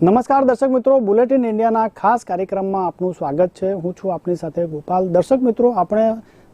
નમસ્કાર દર્શક મિત્રો, બુલેટિન ઇન્ડિયાના ખાસ કાર્યક્રમમાં આપનું સ્વાગત છે. હું છું આપની સાથે ગોપાલ. દર્શક મિત્રો, આપણે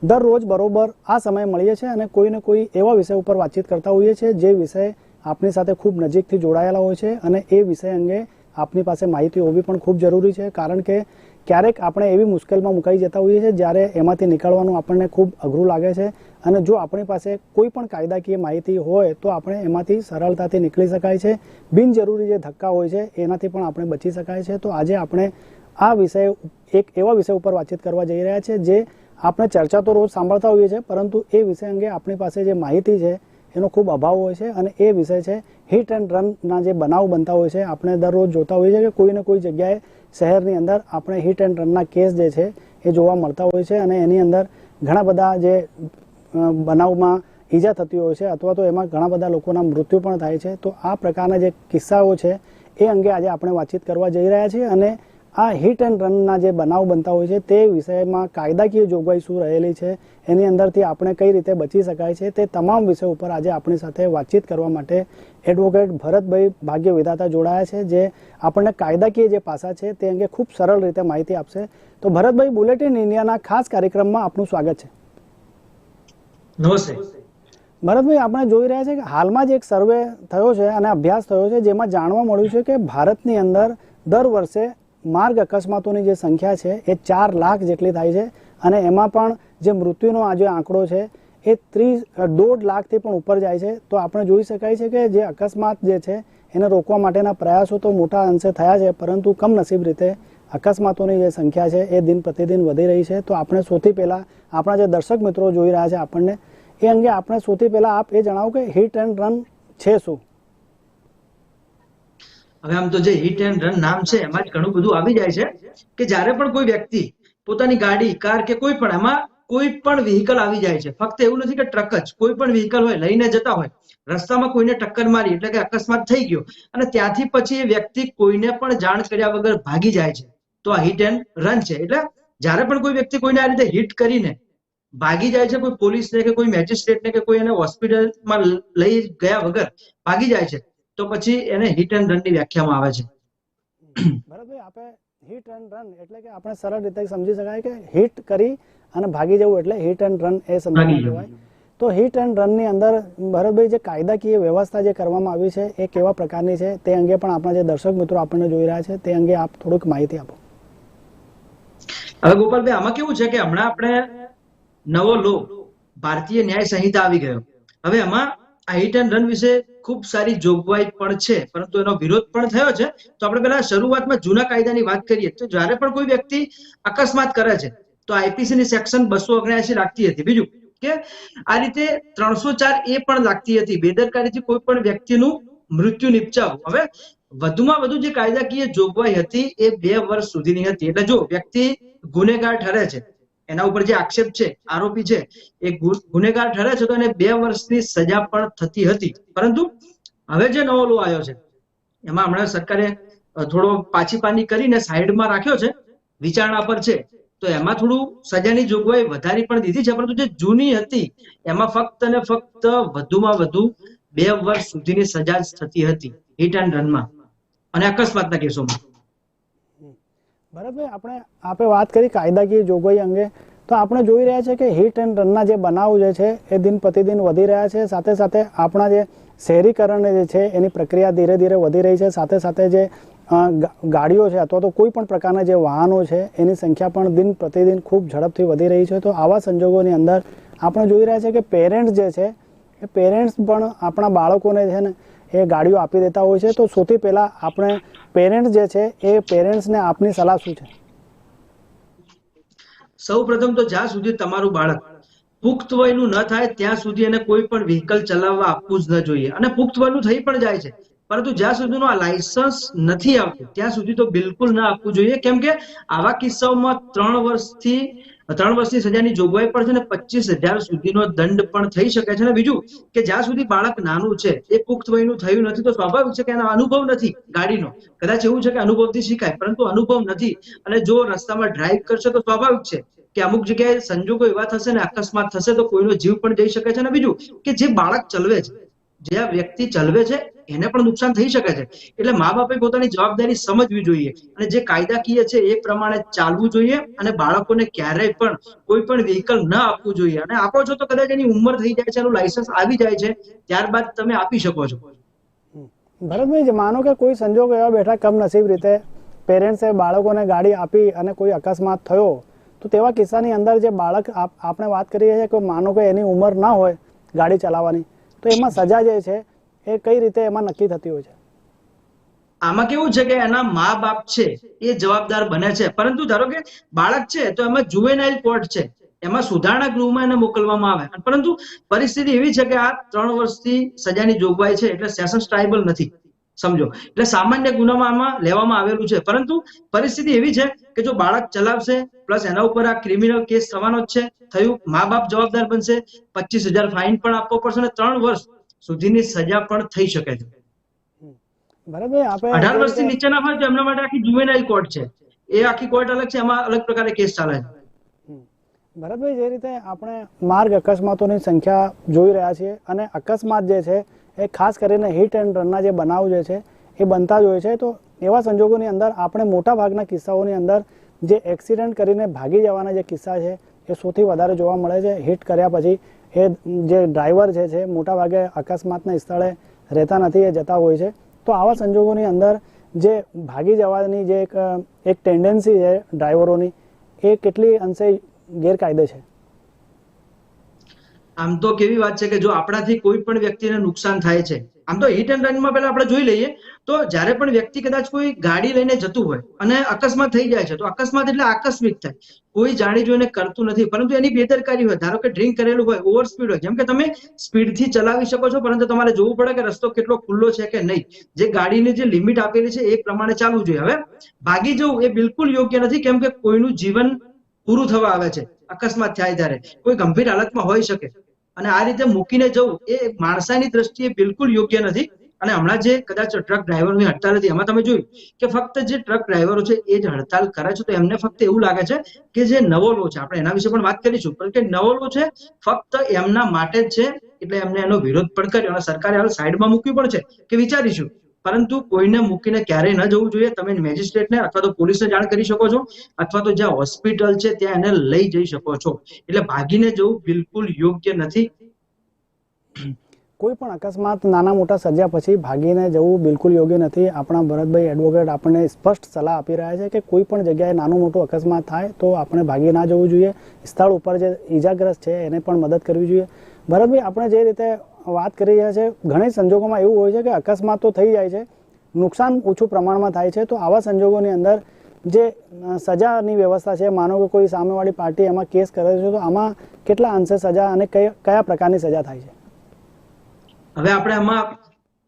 દરરોજ બરોબર આ સમયે મળીએ છીએ અને કોઈને કોઈ એવા વિષય ઉપર વાતચીત કરતા હોઈએ છીએ જે વિષય આપની સાથે ખૂબ નજીકથી જોડાયેલા હોય છે અને એ વિષય અંગે આપની પાસે માહિતી હોવી પણ ખૂબ જરૂરી છે. કારણ કે ક્યારેક આપણે એવી મુશ્કેલમાં મુકાઈ જતા હોઈએ છીએ જ્યારે એમાંથી નીકળવાનું આપણને ખૂબ અઘરું લાગે છે અને જો આપણી પાસે કોઈ પણ કાયદાકીય માહિતી હોય, તો આપણે એમાંથી સરળતાથી નીકળી શકાય છે. બિનજરૂરી જે ધક્કા હોય છે, એનાથી પણ આપણે બચી શકાય છે. તો આજે આપણે આ વિષય એક એવા વિષય ઉપર વાતચીત કરવા જઈ રહ્યા છે, જે આપણે ચર્ચા તો રોજ સાંભળતા હોઈએ છીએ, પરંતુ એ વિષય અંગે આપણી પાસે જે માહિતી છે, એનો ખૂબ અભાવ હોય છે અને એ વિષય છે હિટ એન્ડ રનના જે બનાવ બનતા હોય છે. આપણે દરરોજ જોતા હોઈએ છીએ કે કોઈને કોઈ જગ્યાએ શહેરની અંદર આપણે હિટ એન્ડ રનના કેસ જે છે, એ જોવા મળતા હોય છે અને એની અંદર ઘણા બધા જે બનાવમાં ઈજા થતી હોય છે અથવા તો એમાં ઘણા બધા લોકોના મૃત્યુ પણ થાય છે. તો આ પ્રકારના જે કિસ્સાઓ છે, એ અંગે આજે આપણે વાતચીત કરવા જઈ રહ્યા છીએ અને આ હિટ એન્ડ રનના જે બનાવ બનતા હોય છે, તે વિષયમાં કાયદાકીય જોગવાઈ શું રહેલી છે, એની અંદરથી આપણે કઈ રીતે બચી શકાય છે, તે તમામ વિષય ઉપર આજે આપણી સાથે વાતચીત કરવા માટે એડવોકેટ ભરતભાઈ ભાગ્ય વિધાતા જોડાયા છે, જે આપણને કાયદાકીય જે પાસા છે, તે અંગે ખૂબ સરળ રીતે માહિતી આપશે. તો ભરતભાઈ બુલેટિન ઇન્ડિયાના ખાસ કાર્યક્રમમાં આપનું સ્વાગત છે. નમસ્તે. ભરતભાઈ, આપણે જોઈ રહ્યા છે કે હાલમાં જ એક સર્વે થયો છે અને અભ્યાસ થયો છે જેમાં જાણવા મળ્યું છે કે ભારતની અંદર દર વર્ષે માર્ગ અકસ્માતોની જે સંખ્યા છે એ ચાર લાખ જેટલી થાય છે અને એમાં પણ જે મૃત્યુનો આ જે આંકડો છે એ ત્રીસ દોઢ લાખથી પણ ઉપર જાય છે. તો આપણે જોઈ શકાય છે કે જે અકસ્માત જે છે એને રોકવા માટેના પ્રયાસો તો મોટા અંશે થયા છે, પરંતુ કમનસીબ રીતે અકસ્માતોની જે સંખ્યા છે એ દિન પ્રતિદિન વધી રહી છે. તો આપણે સૌથી પહેલા આપણા જે દર્શક મિત્રો જોઈ રહ્યા છે આપણને, એ અંગે આપણે સૌથી પહેલા આપ એ જણાવો કે હિટ એન્ડ રન છે શું? હવે આમ તો જે હિટ એન્ડ રન નામ છે, એમાં જ ઘણું બધું આવી જાય છે કે જ્યારે પણ કોઈ વ્યક્તિ પોતાની ગાડી, કાર કે કોઈ પણ, એમાં કોઈ પણ વ્હીકલ આવી જાય છે. ફક્ત એવું નથી કે ટ્રક જ, કોઈ પણ વ્હીકલ હોય, લઈને જતા હોય, રસ્તામાં કોઈને ટક્કર મારી, એટલે કે અકસ્માત થઈ ગયો, અને ત્યાંથી પછી એ વ્યક્તિ કોઈને પણ જાણ કર્યા વગર ભાગી જાય છે. તો આ હિટ એન્ડ રન છે. એટલે જ્યારે પણ કોઈ વ્યક્તિ કોઈને આ રીતે હિટ કરીને ભાગી જાય છે કોઈ પોલીસને કે કોઈ મેજિસ્ટ્રેટને કે કોઈ એને હોસ્પિટલમાં લઈ ગયા વગર ભાગી જાય છે તો પછી એને હિટ એન્ડ રનની વ્યાખ્યામાં આવે છે. ભરતભાઈ આપણે હિટ એન્ડ રન એટલે કે આપણે સરળ રીતે સમજી શકાય કે હિટ કરી અને ભાગી જવું એટલે હિટ એન્ડ રન એ સમજી કહેવાય. તો હિટ એન્ડ રનની અંદર ભરતભાઈ જે કાયદાકીય વ્યવસ્થા જે કરવામાં આવી છે એ કેવા પ્રકારની છે તે અંગે પણ આપણા જે દર્શક મિત્રો આપણને જોઈ રહ્યા છે તે અંગે આપ થોડુંક માહિતી આપો. હવે ગોપાલભાઈ, આમાં કેવું છે કે હમણાં આપણે નવો લો ભારતીય ન્યાય સંહિતા આવી ગયો. હવે એમાં આ હિટ એન્ડ રન વિશે ખૂબ સારી જોગવાઈ પણ છે, પરંતુ એનો વિરોધ પણ થયો છે. તો આપણે પેલા શરૂઆતમાં જૂના કાયદાની વાત કરીએ. તો જ્યારે પણ કોઈ વ્યક્તિ અકસ્માત કરે છે, તો આઈપીસી ની સેક્શન બસો ઓગણસી લાગતી હતી. બીજું કે આ રીતે ત્રણસો ચાર એ પણ લાગતી હતી. બેદરકારીથી કોઈ પણ વ્યક્તિનું મૃત્યુ નિપજાવવું હવે વધુમાં વધુ જે કાયદાકીય જોગવાઈ હતી એ બે વર્ષ સુધીની હતી. એટલે જો વ્યક્તિ ગુનેગાર ઠરે છે, એના ઉપર જે આક્ષેપ છે, આરોપી છે, એ ગુનેગાર ઠરે છે તો એને બે વર્ષની સજા પણ થતી હતી. પરંતુ હવે જે નવો લો આવ્યો છે, એમાં હમણાં સરકારે થોડો પાછી પાની કરીને સાઈડમાં રાખ્યો છે, વિચારણા પર છે, તો એમાં થોડું સજાની જોગવાઈ વધારી પણ દીધી છે, પરંતુ જે જૂની હતી, એમાં ફક્ત ને ફક્ત વધુમાં વધુ બે વર્ષ સુધીની સજા થતી હતી હિટ એન્ડ રનમાં અને અકસ્માતના કેસોમાં. ભરતભાઈ આપણે આપે વાત કરી કાયદાકીય જોગવાઈ અંગે. તો આપણે જોઈ રહ્યા છે કે હિટ એન્ડ રનના જે બનાવ જે છે, એ દિન પ્રતિદિન વધી રહ્યા છે. સાથે સાથે આપણા જે શહેરીકરણ જે છે, એની પ્રક્રિયા ધીરે ધીરે વધી રહી છે. સાથે સાથે જે ગાડીઓ છે અથવા તો કોઈ પણ પ્રકારના જે વાહનો છે, એની સંખ્યા પણ દિન પ્રતિદિન ખૂબ ઝડપથી વધી રહી છે. તો આવા સંજોગોની અંદર આપણે જોઈ રહ્યા છે કે પેરેન્ટ્સ જે છે, એ પેરેન્ટ્સ પણ આપણા બાળકોને છે ને એ ગાડીઓ આપી દેતા હોય છે, તો સૌથી પહેલા આપણે પેરેન્ટ્સ જે છે, એ પેરેન્ટ્સને આપની સલાહ શું છે? સૌ તો જ્યાં સુધી તમારું બાળક પુખ્ત વયનું ન થાય, ત્યાં સુધી એને કોઈ પણ વ્હીકલ ચલાવવા આપવું જ ન જોઈએ. અને પુખ્ત વયનું થઈ પણ જાય છે, પરંતુ જ્યાં સુધીનું આ લાયસન્સ નથી આવતું, ત્યાં સુધી તો બિલકુલ ના આપવું જોઈએ. કેમ કે આવા કિસ્સાઓમાં ત્રણ વર્ષથી ત્રણ વર્ષની સજાની જોગવાઈ પણ છે ને પચીસ હજાર સુધીનો દંડ પણ થઈ શકે છે. અને બીજું કે જ્યાં સુધી બાળક નાનું છે, એ પુખ્ત વયનું થયું નથી, તો સ્વાભાવિક છે કે એનો અનુભવ નથી ગાડીનો. કદાચ એવું છે કે અનુભવથી શીખાય, પરંતુ અનુભવ નથી. અને જો રસ્તામાં ડ્રાઈવ કરશે તો સ્વાભાવિક છે કે અમુક જગ્યાએ સંજોગો એવા થશે ને અકસ્માત થશે તો કોઈનો જીવ પણ જઈ શકે છે. અને બીજું કે જે બાળક ચલવે છે, જે આ વ્યક્તિ ચલવે છે એને પણ નુકસાન થઈ શકે છે. એટલે મા બાપે પોતાની જવાબદારી સમજવી જોઈએ અને જે કાયદાકીય છે એ પ્રમાણે ચાલવું જોઈએ અને બાળકોને ક્યારેય પણ કોઈ પણ વ્હીકલ ન આપવું જોઈએ. અને આપો છો તો કદાચ એની ઉંમર થઈ જાય છે, એનું લાયસન્સ આવી જાય છે, ત્યારબાદ તમે આપી શકો છો. ભરતભાઈ માનો કે કોઈ સંજોગ એવા બેઠા કમનસીબ રીતે પેરેન્ટ્સે બાળકોને ગાડી આપી અને કોઈ અકસ્માત થયો, તો તેવા કિસ્સાની અંદર જે બાળક આપ- આપણે વાત કરીએ છીએ કે માનો કે એની ઉંમર ના હોય ગાડી ચલાવવાની, તો એમાં સજા જે છે એ કઈ રીતે એમાં નક્કી થતી હોય છે? આમાં કેવું છે કે એના મા બાપ છે, એ જવાબદાર બને છે. પરંતુ ધારો કે બાળક છે, તો એમાં જુવેનાઇલ કોર્ટ છે. એમાં સુધારણા ગૃહમાં એને મોકલવામાં આવે. પરંતુ પરિસ્થિતિ એવી છે કે આ ત્રણ વર્ષથી સજાની જોગવાઈ છે, એટલે સેશન્સ ટ્રાઇબલ નથી. સમજો. એટલે સામાન્ય ગુનામાં આમાં લેવામાં આવેલું છે. પરંતુ પરિસ્થિતિ એવી છે કે જો બાળક ચલાવશે, પ્લસ એના ઉપર આ ક્રિમિનલ કેસ થવાનો જ છે, થયું, મા બાપ જવાબદાર બનશે, પચીસ હજાર ફાઇન પણ આપવો પડશે અને ત્રણ વર્ષ સુધીની સજા પણ થઈ શકે છે. આપણે અઢાર વર્ષથી નીચેના હોય તો એમના માટે આખી જુવેનાઇલ કોર્ટ છે. એ આખી કોર્ટ અલગ છે એમાં અલગ પ્રકારે કેસ ચાલે છે. ભરતભાઈ જે રીતે આપણે માર્ગ અકસ્માતોની સંખ્યા જોઈ રહ્યા છીએ અને અકસ્માત જે છે એ ખાસ કરીને હિટ એન્ડ રનના જે બનાવ જે છે એ બનતા જ હોય છે. તો એવા સંજોગોની અંદર આપણે મોટા ભાગના કિસ્સાઓની અંદર જે એક્સિડન્ટ કરીને ભાગી જવાના જે કિસ્સા છે એ સૌથી વધારે જોવા મળે છે. હિટ કર્યા પછી એ જે ડ્રાઈવર છે, મોટા ભાગે અકસ્માતના સ્થળે રહેતા નથી, એ જતા હોય છે. તો આવા સંજોગોની અંદર જે ભાગી જવાની જે એક એક ટેન્ડન્સી છે ડ્રાઈવરોની, એ કેટલી અંશે ગેરકાયદે છે? આમ તો કેવી વાત છે કે જો આપણાથી કોઈ પણ વ્યક્તિને નુકસાન થાય છે આમ તો હિટ એન્ડ રનમાં પહેલા આપણે જોઈ લઈએ, તો જ્યારે પણ વ્યક્તિ કદાચ કોઈ ગાડી લઈને જતું હોય અને અકસ્માત થઈ જાય છે, તો અકસ્માત એટલે આકસ્મિક થાય. કોઈ જાણી જોઈને કરતું નથી, પરંતુ એની બેદરકારી હોય, ધારો કે ડ્રિંક કરેલું હોય ઓવર સ્પીડ હોય, જેમ કે તમે સ્પીડથી ચલાવી શકો છો, પરંતુ તમારે જોવું પડે કે રસ્તો કેટલો ખુલ્લો છે કે નહીં. જે ગાડીની જે લિમિટ આપેલી છે એ પ્રમાણે ચાલવું જોઈએ. હવે ભાગી જવું એ બિલકુલ યોગ્ય નથી, કેમ કે કોઈનું જીવન પૂરું થવા આવે છે, અકસ્માત થાય ત્યારે. કોઈ ગંભીર હાલતમાં હોઈ શકે. અને આ રીતે મૂકીને જવું એ માણસાની દ્રષ્ટિએ બિલકુલ યોગ્ય નથી. અને હમણાં જે કદાચ ટ્રક ડ્રાઈવરની હડતાલ હતી, એમાં તમે જોયું કે ફક્ત જે ટ્રક ડ્રાઈવરો છે, એ જ હડતાલ કરે છે. તો એમને ફક્ત એવું લાગે છે કે જે નવો લો છે, આપણે એના વિશે પણ વાત કરીશું. પણ કે નવો લો છે, ફક્ત એમના માટે જ છે, એટલે એમને એનો વિરોધ પણ કર્યો અને સરકારે હાલ સાઈડમાં મૂક્યું પણ છે. કે વિચારીશું પરંતુ કોઈને મૂકીને ક્યારેય ન જવું જોઈએ. તમે મેજિસ્ટ્રેટને અથવા તો પોલીસને જાણ કરી શકો છો, અથવા તો જ્યાં હોસ્પિટલ છે ત્યાં એને લઈ જઈ શકો છો. એટલે ભાગીને જવું બિલકુલ યોગ્ય નથી. કોઈ પણ અકસ્માત નાના મોટા સજા પછી ભાગીને જવું બિલકુલ યોગ્ય નથી. આપણા ભરતભાઈ એડવોકેટ આપણને સ્પષ્ટ સલાહ આપી રહ્યા છે કે કોઈ પણ જગ્યાએ નાનું મોટું અકસ્માત થાય તો આપણે ભાગી ના જવું જોઈએ. સ્થળ ઉપર જે ઈજાગ્રસ્ત છે એને પણ મદદ કરવી જોઈએ. ભરતભાઈ, આપણે જે રીતે વાત કરી રહ્યા છે, ઘણી સંજોગોમાં એવું હોય છે કે અકસ્માત થઈ જાય છે, નુકસાન ઓછું પ્રમાણમાં થાય છે, તો આવા સંજોગોની અંદર જે સજાની વ્યવસ્થા છે, માનો કે કોઈ સામેવાળી પાર્ટી એમાં કેસ કરે છે, તો આમાં કેટલા અંશે સજા અને કયા પ્રકારની સજા થાય છે? હવે આપણે આમાં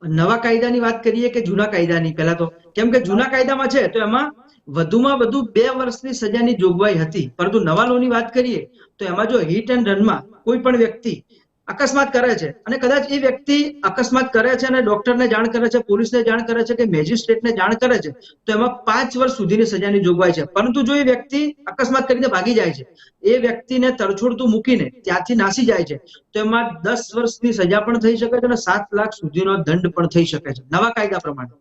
નવા કાયદાની વાત કરીએ કે જૂના કાયદાની? પહેલા તો, કેમ કે જૂના કાયદામાં છે, તો એમાં વધુમાં વધુ બે વર્ષની સજાની જોગવાઈ હતી. પરંતુ નવા લોની વાત કરીએ, તો એમાં જો હિટ એન્ડ રનમાં કોઈ પણ વ્યક્તિ અકસ્માત કરે છે. અને કદાચ એ વ્યક્તિ અકસ્માત કરે છે અને ડોક્ટરને જાણ કરે છે પોલીસને જાણ કરે છે કે મેજિસ્ટ્રેટને જાણ કરે છે તો એમાં પાંચ વર્ષ સુધીની સજાની જોગવાઈ છે. પરંતુ જો એ વ્યક્તિ અકસ્માત કરીને ભાગી જાય છે એ વ્યક્તિને તરછોડતું મૂકીને ત્યાંથી નાસી જાય છે તો એમાં દસ વર્ષની સજા પણ થઈ શકે છે અને સાત લાખ સુધીનો દંડ પણ થઈ શકે છે. નવા કાયદા પ્રમાણે.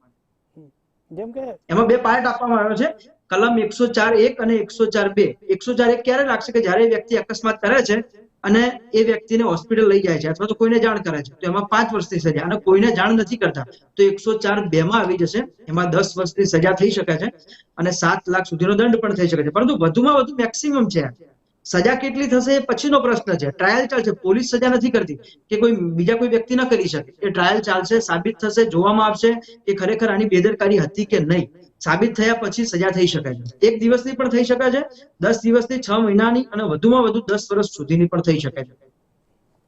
જેમ કે એમાં બે પાર્ટ આપવામાં આવ્યો છે. કલમ એકસો ચાર એક અને એકસો ચાર બે. એકસો ચાર એક ક્યારે લાગશે કે જ્યારે વ્યક્તિ અકસ્માત કરે છે અને એ વ્યક્તિને હોસ્પિટલ લઈ જાય છે અથવા તો કોઈને જાણ કરે છે, તો એમાં પાંચ વર્ષની સજા અને કોઈને જાણ નથી કરતા, તો એકસો ચાર બે માં આવી જશે, એમાં દસ વર્ષની સજા થઈ શકે છે અને સાત લાખ સુધીનો દંડ પણ થઈ શકે છે. પરંતુ વધુમાં વધુ મેક્સિમમ છે. સજા કેટલી થશે એ પછીનો પ્રશ્ન છે. ટ્રાયલ ચાલશે. પોલીસ સજા નથી કરતી કે કોઈ બીજા કોઈ વ્યક્તિ ન કરી શકે. એ ટ્રાયલ ચાલશે, સાબિત થશે, જોવામાં આવશે કે ખરેખર આની બેદરકારી હતી કે નહીં. સાબિત થયા પછી સજા થઈ શકે છે. એક દિવસની પણ થઈ શકે છે, દસ દિવસની છ મહિનાની અને વધુમાં વધુ દસ વર્ષ સુધીની પણ થઈ શકે છે.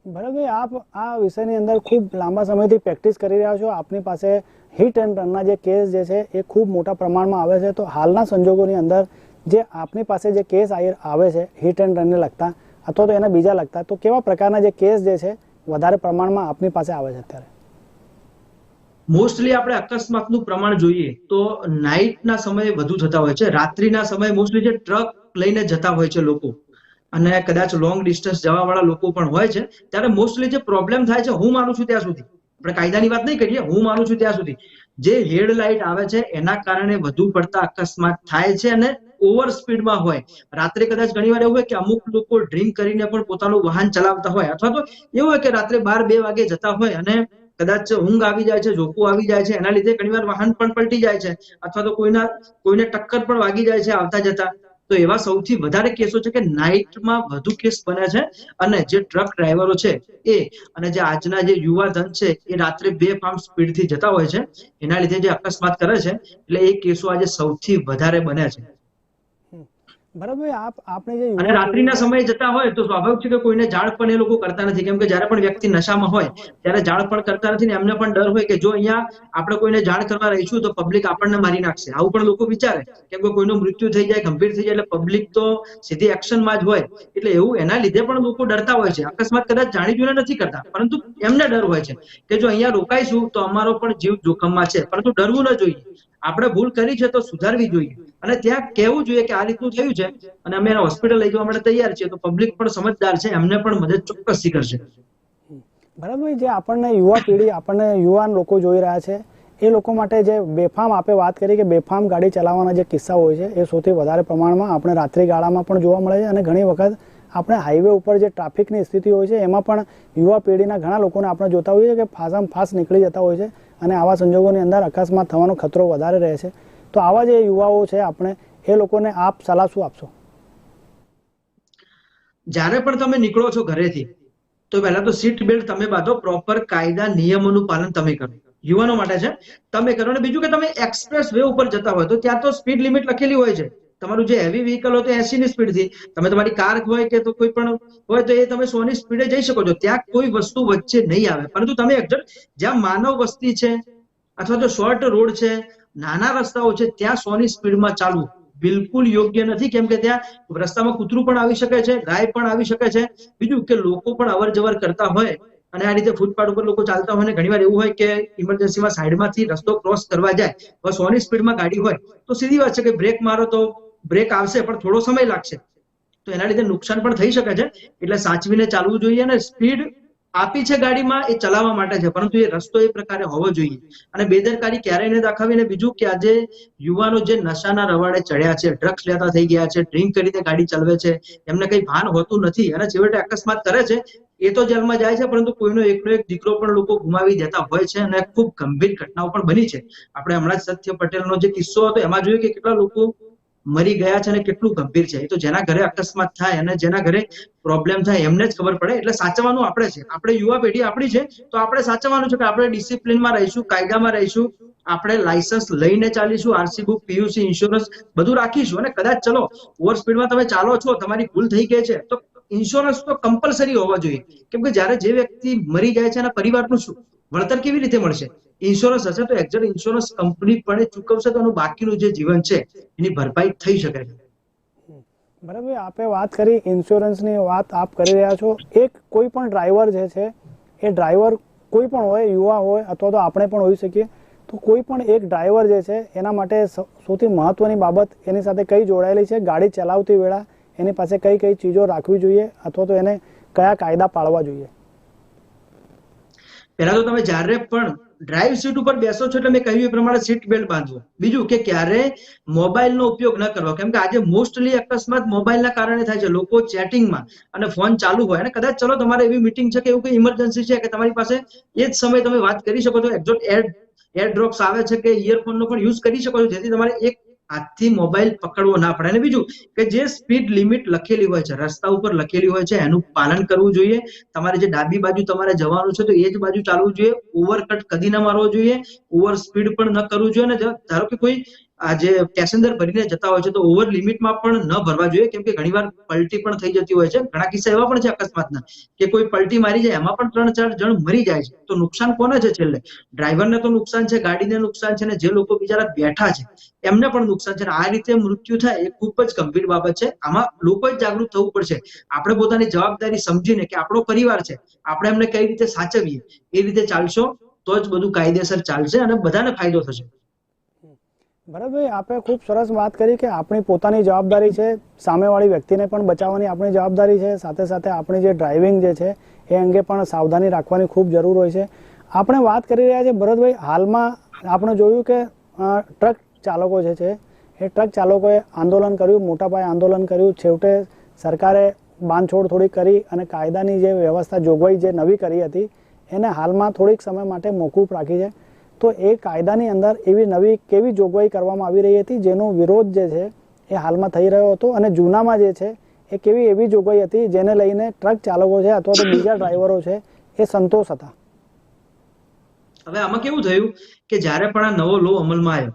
બરાબર, આપ આ વિષયની અંદર ખૂબ લાંબા સમયથી પ્રેક્ટિસ કરી રહ્યા છો. આપની પાસે હિટ એન્ડ રનના જે કેસ જે છે એ ખૂબ મોટા પ્રમાણમાં આવે છે. તો હાલના સંજોગોની અંદર જે આપની પાસે જે કેસ આવે છે, હિટ એન્ડ રનને લગતા, અથવા તો એના બીજા લગતા, તો કેવા પ્રકારના જે કેસ જે છે, વધારે પ્રમાણમાં આપની પાસે આવે છે અત્યારે? મોસ્ટલી આપણે અકસ્માતનું પ્રમાણ જોઈએ તો નાઇટના સમયે વધુ થતા હોય છે. રાત્રિના સમયે મોસ્ટલી જે ટ્રક લઈને જતા હોય છે લોકો, અને કદાચ લોંગ ડિસ્ટન્સ જવા વાળા લોકો પણ હોય છે, ત્યારે મોસ્ટલી જે પ્રોબ્લેમ થાય છે, હું માનું છું ત્યાં સુધી. આપણે કાયદાની વાત નહીં કરીએ, હું માનું છું ત્યાં સુધી. જે હેડલાઇટ આવે છે, એના કારણે વધુ પડતા અકસ્માત થાય છે અને ઓવર સ્પીડમાં હોય. રાત્રે કદાચ ઘણી વાર એવું હોય કે અમુક લોકો ડ્રિંક કરીને પણ પોતાનું વાહન ચલાવતા હોય અથવા તો એવું હોય કે રાત્રે બાર બે વાગે જતા હોય અને કદાચ ઊંઘ આવી જાય છે ઝોકું આવી જાય છે, એના લીધે ઘણીવાર વાહન પણ પલટી જાય છે, અથવા તો કોઈના, કોઈને ટક્કર પણ વાગી જાય છે આવતા જતા. તો એવા સૌથી વધારે કેસો છે કે નાઇટમાં વધુ કેસ બને છે અને જે ટ્રક ડ્રાઈવરો છે એ, અને જે આજના જે યુવા ધન છે એ રાત્રે બે પામ સ્પીડથી જતા હોય છે, એના લીધે જે અકસ્માત કરે છે, એટલે એ કેસો આજે સૌથી વધારે બને છે. ભરતભાઈ આપ આપણે જે અને રાત્રિના સમયે જતા હોય તો સ્વાભાવિક છે કે કોઈને ઝાડ પણ એ લોકો કરતા નથી. કેમ કે જ્યારે પણ વ્યક્તિ નશામાં હોય ત્યારે ઝાડ પણ કરતા નથી ને એમને પણ ડર હોય કે જો અહીંયા આપણે કોઈને ઝાડ કરવા રહીશું તો પબ્લિક આપણને મારી નાખશે. આવું પણ લોકો વિચારે. કેમ કે કોઈનું મૃત્યુ થઈ જાય ગંભીર થઈ જાય એટલે પબ્લિક તો સીધી એક્શનમાં જ હોય. એટલે એવું એના લીધે પણ લોકો ડરતા હોય છે. અકસ્માત કદાચ જાણી જોઈને નથી કરતા. પરંતુ એમને ડર હોય છે કે જો અહીંયા રોકાઈશું તો અમારો પણ જીવ જોખમમાં છે. પરંતુ ડરવું ન જોઈએ. આપણે ભૂલ કરી છે તો સુધારવી જોઈએ. અને ત્યાં કહેવું જોઈએ કે આ રીતનું થયું છે અને અમે એને હોસ્પિટલ લઈ જવા માટે તૈયાર છીએ તો પબ્લિક પણ સમજદાર છે, એમને પણ મદદ ચોક્કસથી કરશે. ભરતભાઈ જે આપણને યુવા પેઢી, આપણને યુવાન લોકો જોઈ રહ્યા છે, એ લોકો માટે જે બેફામ આપે વાત કરી કે બેફામ ગાડી ચલાવવાના જે કિસ્સા હોય છે, એ સૌથી વધારે પ્રમાણમાં આપણે રાત્રિ ગાળામાં પણ જોવા મળે છે અને ઘણી વખત આપણે હાઈવે ઉપર જે ટ્રાફિકની સ્થિતિ હોય છે, એમાં પણ યુવા પેઢીના ઘણા લોકોને આપણે જોતા હોઈએ છીએ કે ફાસામ ફાસ નીકળી જતા હોય છે અને આવા સંજોગોની અંદર અકસ્માત થવાનો ખતરો વધારે રહે છે. તો આવા જે યુવાઓ છે, આપણે એ લોકોને આપ સલાહ શું આપશો? જ્યારે પણ તમે નીકળો છો ઘરેથી, તો પહેલા તો સીટ બેલ્ટ તમે બાંધો પ્રોપર કાયદા નિયમોનું પાલન તમે કરો. યુવાનો માટે છે. તમે કરો. અને બીજું કે તમે એક્સપ્રેસ વે ઉપર જતા હોય તો ત્યાં તો સ્પીડ લિમિટ લખેલી હોય છે. તમારું જે હેવી વ્હીકલ હોય તો એસી ની સ્પીડથી. તમે તમારી કાર હોય કે તો કોઈ પણ હોય તો એ તમે સો ની સ્પીડે જઈ શકો છો. ત્યાં કોઈ વસ્તુ વચ્ચે નહીં આવે. પરંતુ તમે એક્ઝેક્ટ જ્યાં માનવ વસ્તી છે અથવા તો શોર્ટ રોડ છે, નાના રસ્તાઓ છે, ત્યાં સો ની સ્પીડમાં ચાલવું બિલકુલ યોગ્ય નથી. કેમ કે ત્યાં રસ્તામાં કૂતરું પણ આવી શકે છે, ગાય પણ આવી શકે છે. બીજું કે લોકો પણ અવર જવર કરતા હોય અને આ રીતે ફૂટપાથ ઉપર લોકો ચાલતા હોય ને ઘણીવાર એવું હોય કે ઇમરજન્સીમાં સાઈડમાંથી રસ્તો ક્રોસ કરવા જાય. બસ સોની સ્પીડમાં ગાડી હોય તો સીધી વાત છે કે બ્રેક મારો તો બ્રેક આવશે, પણ થોડો સમય લાગશે. તો એના લીધે નુકસાન પણ થઈ શકે છે. એટલે સાચવીને ચાલવું જોઈએ અને સ્પીડ આપી છે ગાડીમાં, એ ચલાવવા માટે છે. પરંતુ એ રસ્તો એ પ્રકારે હોવો જોઈએ. અને બેદરકારી ક્યારેય ન દાખવી અને બીજું કે આજે યુવાનો જે નશાના રવાડે ચડ્યા છે ડ્રગ્સ લેતા થઈ ગયા છે ડ્રિંક કરીને ગાડી ચલાવે છે, એમને કઈ ભાન હોતું નથી. અને છેવટે અકસ્માત કરે છે, એ તો જેલમાં જાય છે, પરંતુ કોઈનો એકનો એક દીકરો પણ લોકો ગુમાવી દેતા હોય છે અને ખૂબ ગંભીર ઘટનાઓ પણ બની છે. આપણે હમણાં સત્ય પટેલનો જે કિસ્સો હતો, એમાં જોયું કે કેટલા લોકો મરી ગયા છે અને કેટલું ગંભીર છે. તો જેના ઘરે અકસ્માત થાય અને જેના ઘરે પ્રોબ્લેમ થાય એમને જ ખબર પડે. એટલે સાચવવાનું આપણે છે. આપણે યુવા પેઢી આપણી છે, તો આપણે સાચવવાનું છે કે આપણે ડિસિપ્લિનમાં રહીશું, કાયદામાં રહીશું, આપણે લાયસન્સ લઈને ચાલીશું આરસી બુક પીયુસી ઇન્સ્યોરન્સ બધું રાખીશું અને કદાચ ચલો ઓવર સ્પીડમાં તમે ચાલો છો, તમારી ભૂલ થઈ ગઈ છે, તો ઇન્સ્યોરન્સ તો કમ્પલસરી હોવા જોઈએ. કેમ કે જ્યારે જે વ્યક્તિ મરી જાય છે એના પરિવારનું શું? વળતર કેવી રીતે મળશે? ઇન્સ્યોરન્સ હશે તો એક્ઝેક્ટ ઇન્સ્યોરન્સ કંપની પણ ચૂકવશે તો બાકીનું જે જીવન છે, એની ભરપાઈ થઈ શકે છે. બરાબર, આપે વાત કરી ઇન્સ્યોરન્સની વાત આપ કરી રહ્યા છો. એક કોઈ પણ ડ્રાઈવર જે છે, એ ડ્રાઈવર કોઈ પણ હોય, યુવા હોય અથવા તો આપણે પણ હોઈ શકીએ, તો કોઈ પણ એક ડ્રાઈવર જે છે, એના માટે સૌથી મહત્વની બાબત એની સાથે કઈ જોડાયેલી છે? ગાડી ચલાવતી વેળા એની પાસે કઈ કઈ ચીજો રાખવી જોઈએ અથવા તો એને કયા કાયદા પાળવા જોઈએ? પહેલા તો તમે જ્યારે પણ ડ્રાઈવ સીટ ઉપર બેસો છો એટલે મેં કહ્યું એ પ્રમાણે સીટ બેલ્ટ બાંધવો બીજું કે ક્યારે મોબાઈલનો ઉપયોગ ન કરવો. કેમ કે આજે મોસ્ટલી અકસ્માત મોબાઈલના કારણે થાય છે. લોકો ચેટિંગમાં અને ફોન ચાલુ હોય અને કદાચ ચલો તમારે એવી મીટિંગ છે કે એવું કઈ ઇમરજન્સી છે કે તમારી પાસે એ જ સમયે તમે વાત કરી શકો છો. એક્ઝોટ એર એર ડ્રોપ્સ આવે છે કે ઇયરફોનનો પણ યુઝ કરી શકો છો. જેથી તમારે એક હાથથી મોબાઈલ પકડવો ના પડે. અને બીજું કે જે સ્પીડ લિમિટ લખેલી હોય છે, રસ્તા ઉપર લખેલી હોય છે, એનું પાલન કરવું જોઈએ. તમારે જે ડાબી બાજુ તમારે જવાનું છે તો એ જ બાજુ ચાલવું જોઈએ. ઓવરકટ કદી ના મારવો જોઈએ. ઓવર સ્પીડ પણ ન કરવું જોઈએ. અને ધારો કે કોઈ આ જે પેસેન્જર ભરીને જતા હોય છે, તો ઓવર લિમિટમાં પણ ન ભરવા જોઈએ, કેમ કે ઘણીવાર પલટી પણ થઈ જતી હોય છે. ઘણા કિસ્સા એવા પણ છે અકસ્માતના, કે કોઈ પલટી મારી જાય, એમાં પણ ત્રણ ચાર જણ મરી જાય છે. તો નુકસાન કોને છે છેલ્લે? ડ્રાઈવરને તો નુકસાન છે, ગાડીને નુકસાન છે, ને જે લોકો બિચારા બેઠા છે, એમને પણ નુકસાન છે. આ રીતે મૃત્યુ થાય એ ખૂબ જ ગંભીર બાબત છે. આમાં લોકો જ જાગૃત થવું પડશે. આપણે પોતાની જવાબદારી સમજીને કે આપણો પરિવાર છે, આપણે એમને કઈ રીતે સાચવીએ, એ રીતે ચાલશો, તો જ બધું કાયદેસર ચાલશે અને બધાને ફાયદો થશે. ભરતભાઈ આપે ખૂબ સરસ વાત કરી કે આપણી પોતાની જવાબદારી છે, સામેવાળી વ્યક્તિને પણ બચાવવાની આપણી જવાબદારી છે, સાથે સાથે આપણી જે ડ્રાઇવિંગ જે છે, એ અંગે પણ સાવધાની રાખવાની ખૂબ જરૂર હોય છે. આપણે વાત કરી રહ્યા છીએ ભરતભાઈ, હાલમાં આપણે જોયું કે ટ્રક ચાલકો જે છે, એ ટ્રક ચાલકોએ આંદોલન કર્યું મોટા પાયે આંદોલન કર્યું. છેવટે સરકારે બાંધછોડ થોડીક કરી અને કાયદાની જે વ્યવસ્થા જોગવાઈ જે નવી કરી હતી, એને હાલમાં થોડીક સમય માટે મોકૂફ રાખી છે. તો એ કાયદાની અંદર એવી નવી કેવી જોગવાઈ કરવામાં આવી રહી હતી જેનો વિરોધ જે છે એ હાલમાં થઈ રહ્યો હતો અને જૂનામાં જે છે એ કેવી એવી જોગવાઈ હતી જેને લઈને ટ્રક ચાલકો છે અથવા તો બીજા ડ્રાઈવરો છે એ સંતોષ હતા. હવે આમાં કેવું થયું કે જ્યારે પણ આ નવો લો અમલમાં આવ્યો,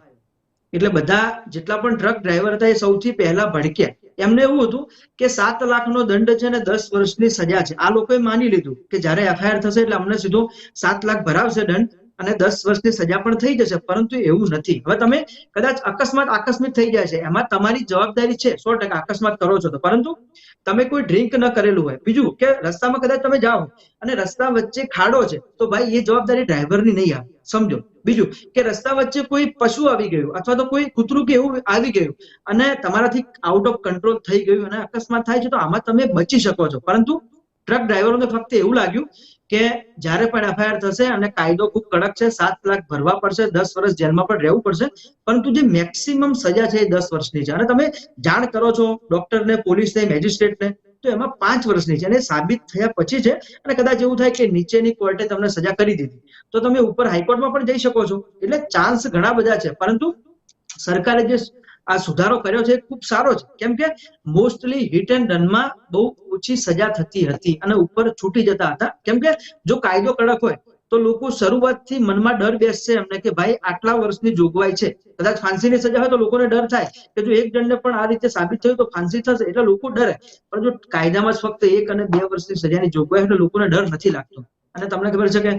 એટલે બધા જેટલા પણ ટ્રક ડ્રાઈવર હતા એ સૌથી પહેલા ભડક્યા. એમને એવું હતું કે સાત લાખનો દંડ છે ને દસ વર્ષની સજા છે. આ લોકોએ માની લીધું કે જ્યારે એફઆઈઆર થશે એટલે અમને સીધો સાત લાખ ભરાવશે દંડ. અને દસ વર્ષની સજા પણ થઈ જશે, પરંતુ એવું નથી. હવે તમે કદાચ અકસ્માત આકસ્મિક થઈ જાય છે, એમાં તમારી જવાબદારી છે, સો ટકા અકસ્માત કરો છો તો. પરંતુ તમે કોઈ ડ્રિંક ન કરેલું હોય, બીજું કે રસ્તામાં કદાચ તમે જાઓ અને રસ્તા વચ્ચે ખાડો છે, તો ભાઈ એ જવાબદારી ડ્રાઈવરની નહીં આવે. સમજો. બીજું કે રસ્તા વચ્ચે કોઈ પશુ આવી ગયું અથવા તો કોઈ કૂતરું કે એવું આવી ગયું અને તમારાથી આઉટ ઓફ કંટ્રોલ થઈ ગયું અને અકસ્માત થાય છે, તો આમાં તમે બચી શકો છો. પરંતુ ટ્રક ડ્રાઈવરોને ફક્ત એવું લાગ્યું કે જ્યારે પણ એફઆઈઆર થશે અને કાયદો ખૂબ કડક છે, સાત લાખ ભરવા પડશે, દસ વર્ષ જેલમાં પણ રહેવું પડશે, પરંતુ જે મેક્સિમમ સજા છે એ દસ વર્ષની છે. અને તમે જાણ કરો છો ડોક્ટરને, પોલીસને, મેજિસ્ટ્રેટને, તો એમાં પાંચ વર્ષની છે અને સાબિત થયા પછી છે અને કદાચ એવું થાય કે નીચેની કોર્ટે તમને સજા કરી દીધી. તો તમે ઉપર હાઈકોર્ટમાં પણ જઈ શકો છો. એટલે ચાન્સ ઘણા બધા છે. પરંતુ સરકારે જે આ સુધારો કર્યો છે ખૂબ સારો છે. કેમ કે મોસ્ટલી હિટ એન્ડ રનમાં બહુ ઓછી સજા થતી હતી અને ઉપર છૂટી જતા હતા. કેમ કે જો કાયદો કડક હોય તો લોકો શરૂઆતથી મનમાં ડર બેસશે એમને કે ભાઈ આટલા વર્ષની જોગવાઈ છે. કદાચ ફાંસીની સજા હોય તો લોકોને ડર થાય કે જો એક જણને પણ આ રીતે સાબિત થયું તો ફાંસી થશે. એટલે લોકો ડરે. પણ જો કાયદામાં જ ફક્ત એક અને બે વર્ષની સજાની જોગવાઈ હોય તો લોકોને ડર નથી લાગતો. અને તમને ખબર છે કે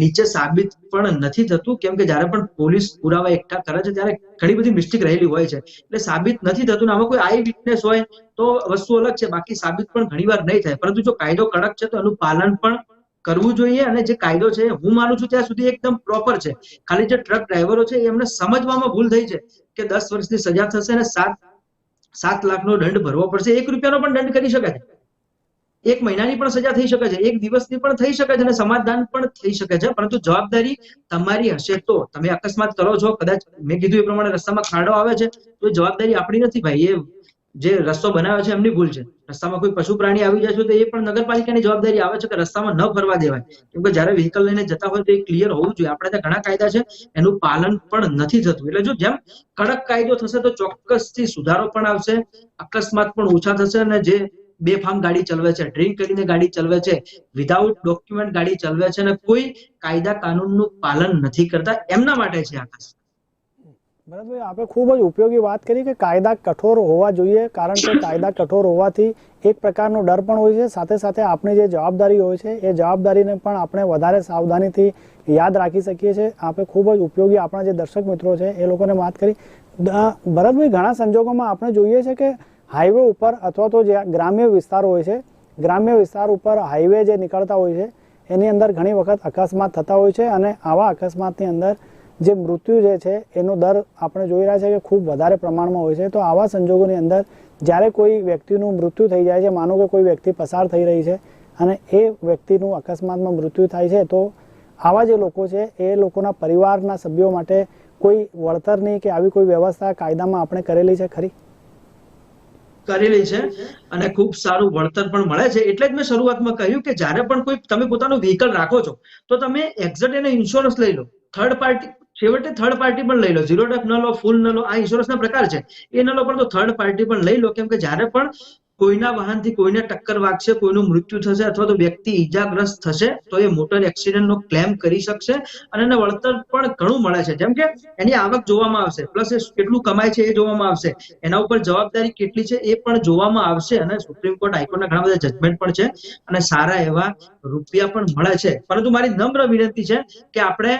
નીચે સાબિત પણ નથી થતું, કેમ કે જ્યારે પણ પોલીસ પુરાવા એકઠા કરે છે, ત્યારે ઘણી બધી મિસ્ટેક રહેલી હોય છે. એટલે સાબિત નથી થતું ને આમાં કોઈ આઈ વિટનેસ હોય તો વસ્તુ અલગ છે, બાકી સાબિત પણ ઘણીવાર નહીં થાય. પરંતુ જો કાયદો કડક છે તો એનું પાલન પણ કરવું જોઈએ અને જે કાયદો છે, હું માનું છું ત્યાં સુધી એકદમ પ્રોપર છે. ખાલી જે ટ્રક ડ્રાઈવરો છે એમને સમજવામાં ભૂલ થઈ છે કે દસ વર્ષની સજા થશે અને સાત સાત લાખનો દંડ ભરવો પડશે. એક રૂપિયાનો પણ દંડ કરી શકે છે. એક મહિનાની પણ સજા થઈ શકે છે, એક દિવસની પણ થઈ શકે છે અને સમાધાન પણ થઈ શકે છે. પરંતુ જવાબદારી તમારી હશે તો તમે અકસ્માત કરો છો. કદાચ મેં કીધું એ પ્રમાણે રસ્તામાં ખાડો આવે છે, તો જવાબદારી આપણી નથી ભાઈ. એ જે રસ્તો બનાવ્યો છે એમની ભૂલ છે. રસ્તામાં કોઈ પશુ પ્રાણી આવી જાય છે તો એ પણ નગરપાલિકાની જવાબદારી આવે છે કે રસ્તામાં ન ફરવા દેવાય. કેમ કે જ્યારે વ્હીકલ લઈને જતા હોય તો એ ક્લિયર હોવું જોઈએ. આપણે ત્યાં ઘણા કાયદા છે, એનું પાલન પણ નથી થતું. એટલે જો જેમ કડક કાયદો થશે તો ચોક્કસથી સુધારો પણ આવશે, અકસ્માત પણ ઓછા થશે અને જે બેફામ ગાડી ચલાવે છે, ડ્રિંક કરીને ગાડી ચલાવે છે વિધાઉટ ડોક્યુમેન્ટ ગાડી ચલાવે છે અને કોઈ કાયદા કાનૂનનું પાલન નથી કરતા, એમના માટે છે આકાશ. ભરતભાઈ આપણે ખૂબ જ ઉપયોગી વાત કરી કે કાયદા કઠોર હોવા જોઈએ, કારણ કે કાયદા કઠોર હોવાથી એક પ્રકારનો ડર પણ હોય છે, સાથે સાથે આપણી જે જવાબદારી હોય છે, એ જવાબદારીને પણ આપણે વધારે સાવધાનીથી યાદ રાખી શકીએ છીએ. આપણે ખૂબ જ ઉપયોગી આપણા જે દર્શક મિત્રો છે, એ લોકોને વાત કરી. ભરતભાઈ, ઘણા સંજોગોમાં આપણે જોઈએ છે કે હાઈવે ઉપર અથવા તો જે ગ્રામ્ય વિસ્તાર હોય છે, ગ્રામ્ય વિસ્તાર ઉપર હાઈવે જે નીકળતા હોય છે, એની અંદર ઘણી વખત અકસ્માત થતા હોય છે અને આવા અકસ્માતની અંદર જે મૃત્યુ જે છે, એનો દર આપણે જોઈ રહ્યા છે કે ખૂબ વધારે પ્રમાણમાં હોય છે. તો આવા સંજોગોની અંદર જ્યારે કોઈ વ્યક્તિનું મૃત્યુ થઈ જાય છે, માનો કે કોઈ વ્યક્તિ પસાર થઈ રહી છે અને એ વ્યક્તિનું અકસ્માતમાં મૃત્યુ થાય છે, તો આવા જે લોકો છે, એ લોકોના પરિવારના સભ્યો માટે કોઈ વળતરની કે આવી કોઈ વ્યવસ્થા કાયદામાં આપણે કરેલી છે ખરી? કરેલી છે અને ખૂબ સારું વળતર પણ મળે છે. એટલે જ મેં શરૂઆતમાં કહ્યું કે જ્યારે પણ કોઈ તમે પોતાનું વ્હીકલ રાખો છો, તો તમે એક્ઝેટ એનો ઇન્સ્યોરન્સ લઈ લો. થર્ડ પાર્ટી છેવટે થર્ડ પાર્ટી પણ લઈ લો. ઝીરો ડેપ ન લો ફૂલ ન લો. આ ઇન્સ્યોરન્સના પ્રકાર છે. એ ન લો, પણ તો થર્ડ પાર્ટી પણ લઈ લો. કેમ કે જ્યારે પણ કોઈના વાહનથી કોઈને ટક્કર વાગશે, કોઈનું મૃત્યુ થશે અથવા તો વ્યક્તિ ઈજાગ્રસ્ત થશે, તો એ મોટર એક્સિડન્ટનો ક્લેમ કરી શકશે અને એને વળતર પણ ઘણું મળે છે. જેમ કે એની આવક જોવામાં આવશે, પ્લસ એ કેટલું કમાય છે એ જોવામાં આવશે. એના ઉપર જવાબદારી કેટલી છે એ પણ જોવામાં આવશે અને સુપ્રીમ કોર્ટ હાઈકોર્ટના ઘણા બધા જજમેન્ટ પણ છે અને સારા એવા રૂપિયા પણ મળે છે. પરંતુ મારી નમ્ર વિનંતી છે કે આપણે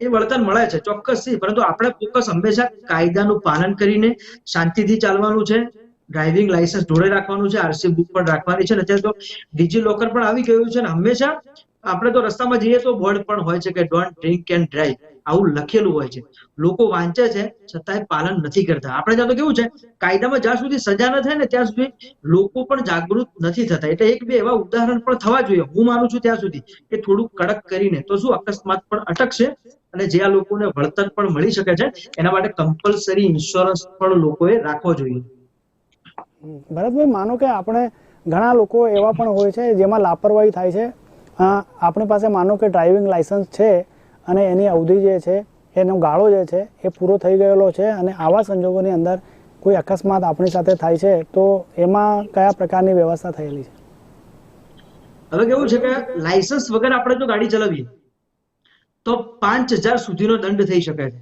એ વળતર મળે છે ચોક્કસથી, પરંતુ આપણે ફોકસ હંમેશા કાયદાનું પાલન કરીને શાંતિથી ચાલવાનું છે. ડ્રાઇવિંગ લાયસન્સ જોડે રાખવાનું છે આરસી બુક પણ રાખવાની છે. અત્યારે તો ડીજી લોકર પણ આવી ગયું છે ને હંમેશા આપણે તો રસ્તામાં જઈએ તો બોર્ડ પણ હોય છે કે ડોન્ટ ડ્રિંક એન્ડ ડ્રાઈવ આવું લખેલું હોય છે. લોકો વાંચે છે, છતાંય પાલન નથી કરતા. આપણે ત્યાં તો કેવું છે, કાયદામાં જ્યાં સુધી સજા ન થાય ને ત્યાં સુધી લોકો પણ જાગૃત નથી થતા. એટલે એક બે એવા ઉદાહરણ પણ થવા જોઈએ. હું માનું છું ત્યાં સુધી કે થોડું કડક કરીને તો શું અકસ્માત પણ અટકશે અને જે આ લોકોને વળતર પણ મળી શકે છે, એના માટે કમ્પલસરી ઇન્સ્યોરન્સ પણ લોકોએ રાખવો જોઈએ. ભરતભાઈ માનો કે આપણે ઘણા લોકો એવા પણ હોય છે જેમાં લાપરવાહી થાય છે. આપણી પાસે માનો કે ડ્રાઇવિંગ લાઇસન્સ છે અને એની અવધિ જે છે, એનો ગાળો જે છે, એ પૂરો થઈ ગયેલો છે અને આવા સંજોગોની અંદર કોઈ અકસ્માત આપણી સાથે થાય છે, તો એમાં કયા પ્રકારની વ્યવસ્થા થયેલી છે? હવે કેવું છે કે લાયસન્સ વગર આપણે જો ગાડી ચલાવીએ, તો પાંચ હજાર સુધીનો દંડ થઈ શકે છે.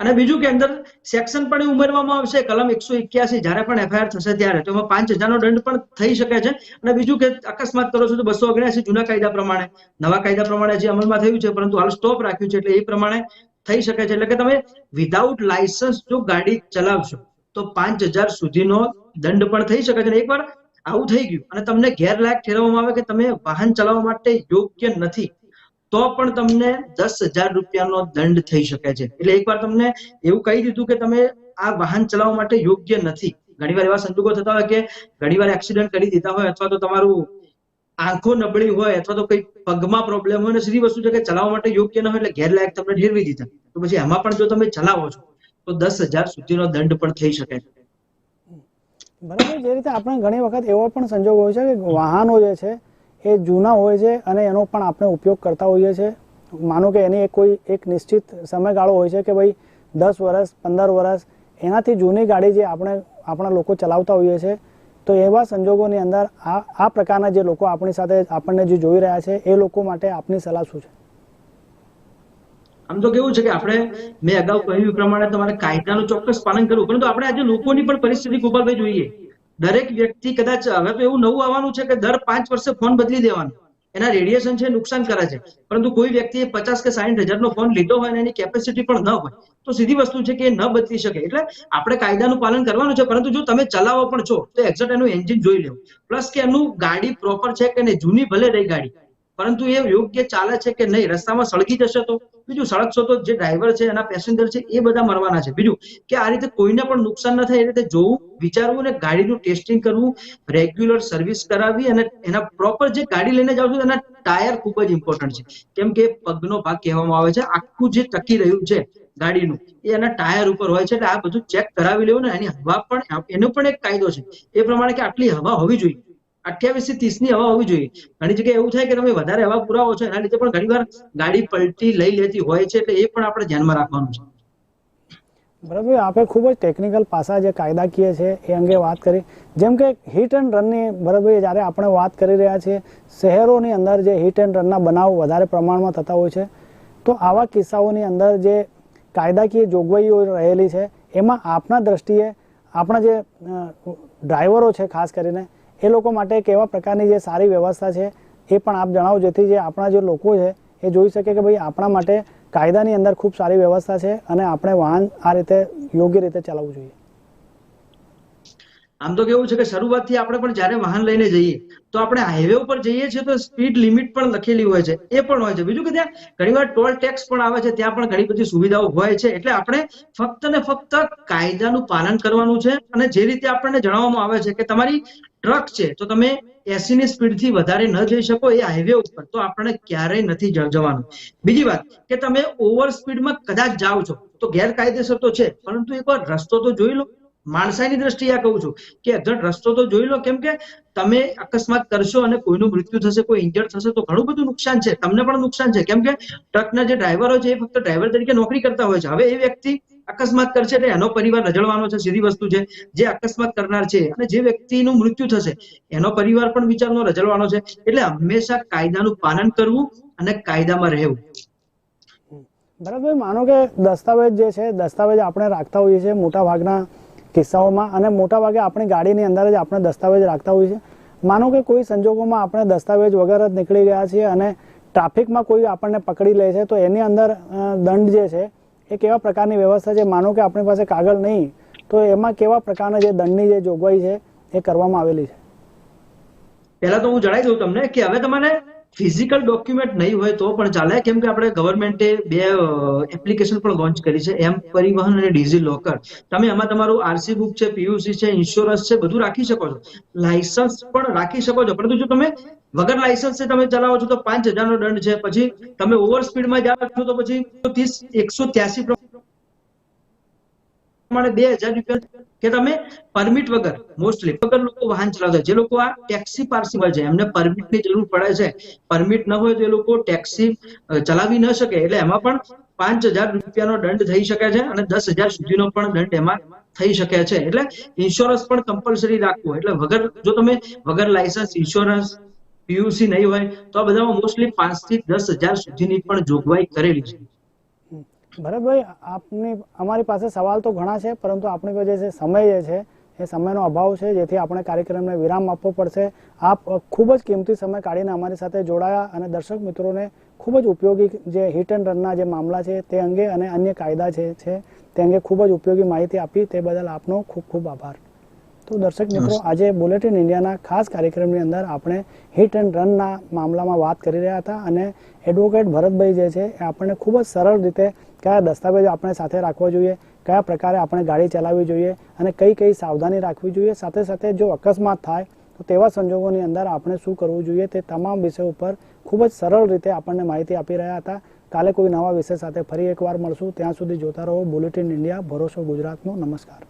અને બીજું કે અંદર સેક્શન પણ ઉમેરવામાં આવશે, કલમ એકસો એક્યાસી જયારે પણ એફઆઈઆર થશે ત્યારે. તો એમાં પાંચ હજારનો દંડ પણ થઈ શકે છે. અને બીજું કે અકસ્માત કરો છો તો બસો ઓગણ્યાસી જૂના કાયદા પ્રમાણે, નવા કાયદા પ્રમાણે જે અમલમાં થયું છે, પરંતુ હાલ સ્ટોપ રાખ્યું છે એટલે એ પ્રમાણે થઈ શકે છે. એટલે કે તમે વિધાઉટ લાયસન્સ જો ગાડી ચલાવશો, તો પાંચ હજાર સુધીનો દંડ પણ થઈ શકે છે. એકવાર આવું થઈ ગયું અને તમને ગેરલાયક ઠેરવવામાં આવે કે તમે વાહન ચલાવવા માટે યોગ્ય નથી. તો પણ તમને દસ હજાર રૂપિયાનો દંડ થઈ શકે છે. એટલે એકવાર તમને એવું કહી દીધું કે તમે આ વાહન ચલાવવા માટે યોગ્ય નથી. ઘણીવાર એવા સંજોગો થતા હોય કે ઘણીવાર એક્સિડન્ટ કરી દીધા હોય અથવા તો તમારું આંખો નબળી હોય અથવા તો કઈ પગમાં પ્રોબ્લેમ હોય ને સીધી વસ્તુ છે કે ચલાવવા માટે યોગ્ય ન હોય એટલે ગેરલાયક તમને ઠેરવી દીધા. તો પછી એમાં પણ જો તમે ચલાવો છો, તો દસ હજાર સુધીનો દંડ પણ થઈ શકે છે. બરાબર, જે રીતે આપણે ઘણી વખત એવો પણ સંજોગ હોય છે કે વાહનો જે છે એ જૂના હોય છે અને એનો પણ આપણે ઉપયોગ કરતા હોઈએ છીએ માનો કે એની એક કોઈ એક નિશ્ચિત સમયગાળો હોય છે કે ભાઈ દસ વર્ષ પંદર વર્ષ એનાથી જૂની ગાડી જે આપણે આપણા લોકો ચલાવતા હોઈએ છીએ તો એવા સંજોગોની અંદર આ આ પ્રકારના જે લોકો આપણી સાથે આપણને જે જોઈ રહ્યા છે, એ લોકો માટે આપની સલાહ શું છે? આમ તો કેવું છે કે આપણે, મેં અગાઉ કહ્યું પ્રમાણે તમારે કાયદાનું ચોક્કસ પાલન કરવું, પરંતુ આપણે આજે લોકોની પણ પરિસ્થિતિ ગોપાલભાઈ જોઈએ. દરેક વ્યક્તિ કદાચ, હવે તો એવું નવું આવવાનું છે કે દર પાંચ વર્ષે ફોન બદલી દેવાનો. એના રેડિયેશન છે, નુકસાન કરે છે. પરંતુ કોઈ વ્યક્તિએ પચાસ કે સાઠ હજારનો ફોન લીધો હોય અને એની કેપેસિટી પણ ન હોય, તો સીધી વસ્તુ છે કે એ ન બદલી શકે. એટલે આપણે કાયદાનું પાલન કરવાનું છે, પરંતુ જો તમે ચલાવો પણ છો, તો એક્ઝેક્ટ એનું એન્જિન જોઈ લેવું. પ્લસ કે એનું ગાડી પ્રોપર છે કે જૂની ભલે રહી ગાડી પરંતુ એ યોગ્ય ચાલે છે કે નહીં? રસ્તામાં સળગી જશે તો? બીજું સળગશો તો જે ડ્રાઈવર છે, એના પેસેન્જર છે, એ બધા મરવાના છે. બીજું કે આ રીતે કોઈને પણ નુકસાન ન થાય એ રીતે જોવું, વિચારવું અને ગાડીનું ટેસ્ટિંગ કરવું રેગ્યુલર સર્વિસ કરાવી અને એના પ્રોપર જે ગાડી લઈને જાવ છો, એના ટાયર ખૂબ જ ઇમ્પોર્ટન્ટ છે. કેમ કે પગનો ભાગ કહેવામાં આવે છે, આખું જે ટકી રહ્યું છે ગાડીનું, એ એના ટાયર ઉપર હોય છે એટલે આ બધું ચેક કરાવી લેવું ને એની હવા પણ, એનો પણ એક કાયદો છે. એ પ્રમાણે કે આટલી હવા હોવી જોઈએ. અઠ્યાવીસથી ત્રીસની હવા હોવી જોઈએ. ઘણી જગ્યાએ એવું થાય કે તમે વધારે હવા પુરાવો છો, એના લીધે પણ ઘણીવાર ગાડી પલટી લઈ લેતી હોય છે, એટલે એ પણ આપણે ધ્યાનમાં રાખવાનું છે. બરાબર આપણે ખૂબ જ ટેકનિકલ પાસા જે કાયદાકીય છે, એ અંગે વાત કરી. જેમ કે હિટ એન્ડ રનની બરાબર જ્યારે આપણે વાત કરી રહ્યા છીએ, શહેરોની અંદર જે હિટ એન્ડ રનના બનાવ વધારે પ્રમાણમાં થતા હોય છે, તો આવા કિસ્સાઓની અંદર જે કાયદાકીય જોગવાઈઓ રહેલી છે, એમાં આપના દ્રષ્ટિએ આપણા જે ડ્રાઈવરો છે, ખાસ કરીને એ લોકો માટે કેવા પ્રકારની જે સારી વ્યવસ્થા છે એ પણ આપ જણાવો, જેથી જે આપણા જે લોકો છે એ જોઈ શકે કે ભાઈ આપણા માટે કાયદાની અંદર ખૂબ સારી વ્યવસ્થા છે અને આપણે વાહન આ રીતે યોગ્ય રીતે ચલાવવું જોઈએ. આમ તો કેવું છે કે શરૂઆતથી આપણે પણ જ્યારે વાહન લઈને જઈએ, તો આપણે હાઈવે ઉપર જઈએ છીએ તો સ્પીડ લિમિટ પણ લખેલી હોય છે, એ પણ હોય છે. બીજું કે ત્યાં ઘણીવાર ટોલ ટેક્સ પણ આવે છે, ત્યાં પણ ઘણી બધી સુવિધાઓ હોય છે, એટલે આપણે ફક્ત ને ફક્ત કાયદાનું પાલન કરવાનું છે અને જે રીતે આપણને જણાવવામાં આવે છે કે તમારી ટ્રક છે, તો તમે એસી ની સ્પીડથી વધારે ન જઈ શકો એ હાઈવે ઉપર, તો આપણને ક્યારેય નથી જવાનું. બીજી વાત, કે તમે ઓવર સ્પીડમાં કદાચ જાઓ છો, તો ગેરકાયદેસર તો છે, પરંતુ એકવાર રસ્તો તો જોઈ લો. માણસાઈની દ્રષ્ટિએ આ કહું છું, કે અધડ રસ્તો તો જોઈ લો, કેમ કે તમે અકસ્માત કરશો અને કોઈનું મૃત્યુ થશે, કોઈ ઇન્જર્ડ થશે, તો ઘણું બધું નુકસાન છે, તમને પણ નુકસાન છે. કેમ કે ટ્રકના જે ડ્રાઈવરો છે, એ ફક્ત ડ્રાઈવર તરીકે નોકરી કરતા હોય છે. હવે એ વ્યક્તિ અકસ્માત કરશે એટલે એનો પરિવાર રજળવાનો છે, સીધી વસ્તુ છે. જે અકસ્માત કરનાર છે અને જે વ્યક્તિનું મૃત્યુ થશે, એનો પરિવાર પણ વિચારનો રજળવાનો છે. એટલે હંમેશા કાયદાનું પાલન કરવું અને કાયદામાં રહેવું. બરાબર, માનો કે દસ્તાવેજ જે છે, દસ્તાવેજ આપણે રાખતા હોઈએ છીએ મોટા ભાગના કિસ્સાઓમાં અને મોટા ભાગે આપણી ગાડીની અંદર જ આપણે દસ્તાવેજ રાખતા હોઈએ છીએ. માનો કે કોઈ સંજોગોમાં આપણે દસ્તાવેજ વગર જ નીકળી ગયા છીએ અને ટ્રાફિકમાં કોઈ આપણને પકડી લે છે, તો એની અંદર દંડ જે છે એ કેવા પ્રકારની વ્યવસ્થા છે? માનો કે આપણી પાસે કાગળ નહીં, તો એમાં કેવા પ્રકારના જે દંડની જે જોગવાઈ છે, એ કરવામાં આવેલી છે? પહેલા તો હું જણાવી દઉં તમને કે હવે તમારે ફિઝિકલ ડોક્યુમેન્ટ નહીં હોય તો પણ ચાલે. કેમ કે આપણે ગવર્મેન્ટે બે એપ્લિકેશન પણ લોન્ચ કરી છે. એમ પરિવહન અને ડીઝી લોકર તમે એમાં તમારું આરસી બુક છે પીયુસી છે ઇન્સ્યોરન્સ છે, બધું રાખી શકો છો. લાયસન્સ પણ રાખી શકો છો. પરંતુ જો તમે વગર લાયસન્સ તમે ચલાવો છો તો પાંચ હજારનો દંડ છે. પછી તમે ઓવર સ્પીડમાં જાઓ છો તો પછી ત્રીસ એકસો ત્યાસી પ્રમાણે બે હજાર રૂપિયા કે તમે પરમિટ વગર મોસ્ટલી વગર લોકો વાહન ચલાવતા જે લોકો આ ટેક્સી પાર્સિબલ છે એમને પરમિટની જરૂર પડે છે. પરમિટ ન હોય તો એ લોકો ટેક્સી ચલાવી ન શકે. એટલે એમાં પણ પાંચ હજાર રૂપિયાનો દંડ થઈ શકે છે અને દસ હજાર સુધીનો પણ દંડ એમાં થઈ શકે છે. એટલે ઇન્સ્યોરન્સ પણ કમ્પલસરી રાખવું એટલે વગર, જો તમે વગર લાયસન્સ ઇન્સ્યોરન્સ પીયુસી નહીં હોય, તો આ બધામાં મોસ્ટલી પાંચથી દસ હજાર સુધીની પણ જોગવાઈ કરેલી છે. ભરતભાઈ આપની, અમારી પાસે સવાલ તો ઘણા છે, પરંતુ આપણી પાસે જે સમય જે છે, એ સમયનો અભાવ છે, જેથી આપણે કાર્યક્રમને વિરામ આપવો પડશે. આપ ખૂબ જ કિંમતી સમય કાઢીને અમારી સાથે જોડાયા અને દર્શક મિત્રોને ખૂબ જ ઉપયોગી જે હિટ એન્ડ રનના જે મામલા છે, તે અંગે અને અન્ય કાયદા છે છે, તે અંગે ખૂબ જ ઉપયોગી માહિતી આપી. તે બદલ આપનો ખૂબ ખૂબ આભાર. તો દર્શક મિત્રો આજે બુલેટિન ઇન્ડિયાના ખાસ કાર્યક્રમની અંદર આપણે હિટ એન્ડ રનના મામલામાં વાત કરી રહ્યા હતા અને એડવોકેટ ભરતભાઈ જે છે એ આપણને ખૂબ જ સરળ રીતે કયા દસ્તાવેજો આપણે સાથે રાખવા જોઈએ કયા પ્રકારે આપણે ગાડી ચલાવવી જોઈએ અને કઈ કઈ સાવધાની રાખવી જોઈએ. સાથે સાથે જો અકસ્માત થાય તો તેવા સંજોગોની અંદર આપણે શું કરવું જોઈએ તે તમામ વિષયો ઉપર ખૂબ જ સરળ રીતે આપણને માહિતી આપી રહ્યા હતા. કાલે કોઈ નવા વિષય સાથે ફરી એકવાર મળશું. ત્યાં સુધી જોતા રહો બુલેટિન ઇન્ડિયા ભરોસો ગુજરાતનો. નમસ્કાર.